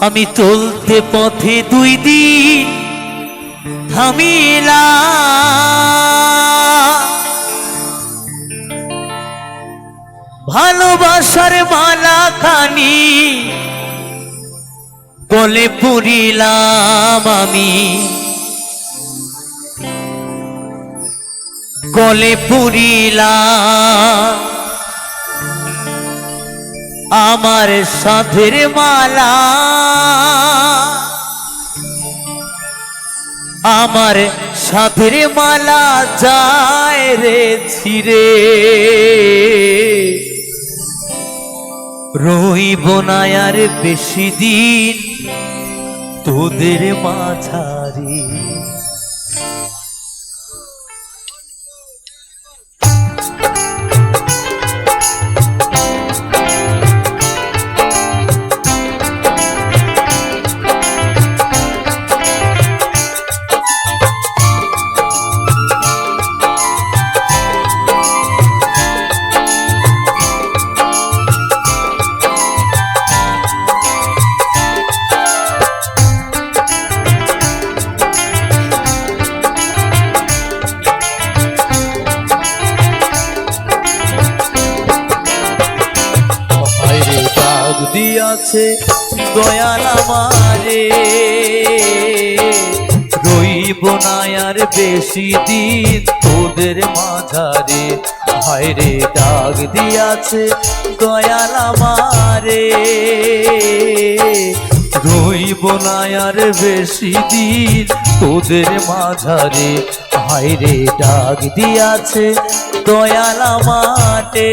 আমি চলতে পথে দুই দিন থামিলা। ভালোবাসার মালা খানি গলে পুরিলাম আমি। গলে পুরিলাম আমার সাধের মালা। আমার সাধের মালা যায় রে ছিরে রইব না বেশি দিন তোদের মাঝারি। দাগ দিয়াছে দয়াল আমারে, রইব না আর বেশি দিন তোদের মাঝারে। হায়রে দাগ দিয়াছে দয়াল আমারে, রইব না আর বেশি দিন তোদের মাঝারে। হায়রে ডাক দিয়াছে দয়াল মাটে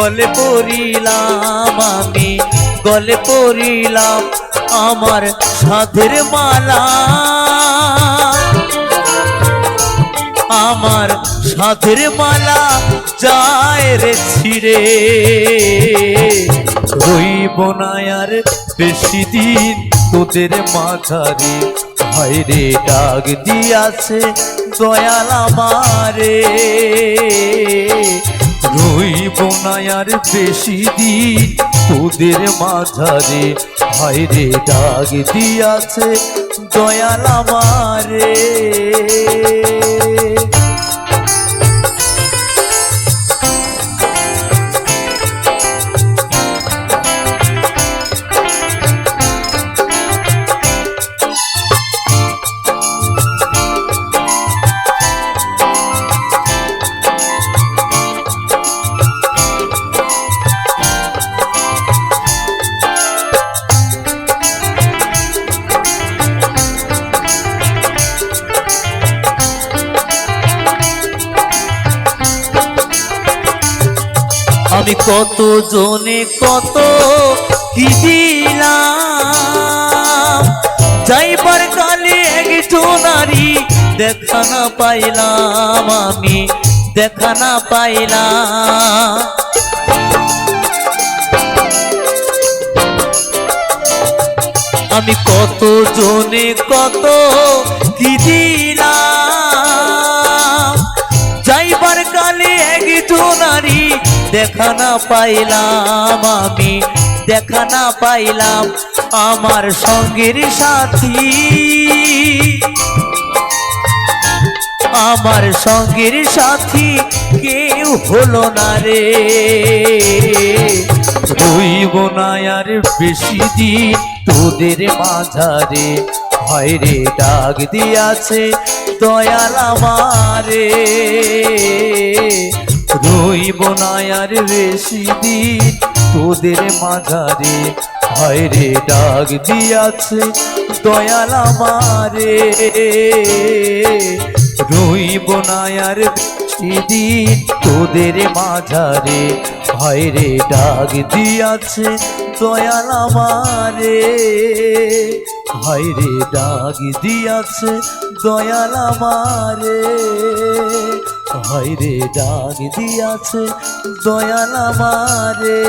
গলে পড়িলাম আমি, গলে পড়িলাম আমার সাধের মালা। আমার সাধের মালা যায় রে ছিড়ে। রইব না আর বেশি দিন তোদের মাঝারে। হায়রে ডাক দিয়াছে দয়াল আমারে। রইব না আর বেশি দিন। তোদের মাঝারে হায়রে ডাক দিয়াছে দয়াল আমারে। আমি কত জনে কত কি দিলাম? যাইবার কালে একজন নারী দেখা না পাইলাম আমি, দেখা না পাইলাম। আমি কত জনে কত কি দিলাম? যাইবার কালে একজন নারী দেখা না পাইলাম আমি, দেখা না পাইলাম আমার সঙ্গের সাথী। আমার সঙ্গের সাথী কেউ হলো না রে। রইব না আর বেশি দিন তোদের মাঝারে, হয় রে ডাক দিয়াছে দয়াল আমারে। রইব না আর বেশি দিন। তোদের মাঝারে, হয় রে, ডাক দিয়াছে দয়াল আমারে। রইব না আর বেশি দিন তোদের মাঝারে, হয় রে, ডাক দিয়াছে দয়াল আমারে। হয় রে, ডাক দিয়াছে দয়াল আমারে। রে ডাক দিয়াছে দয়াল আমারে।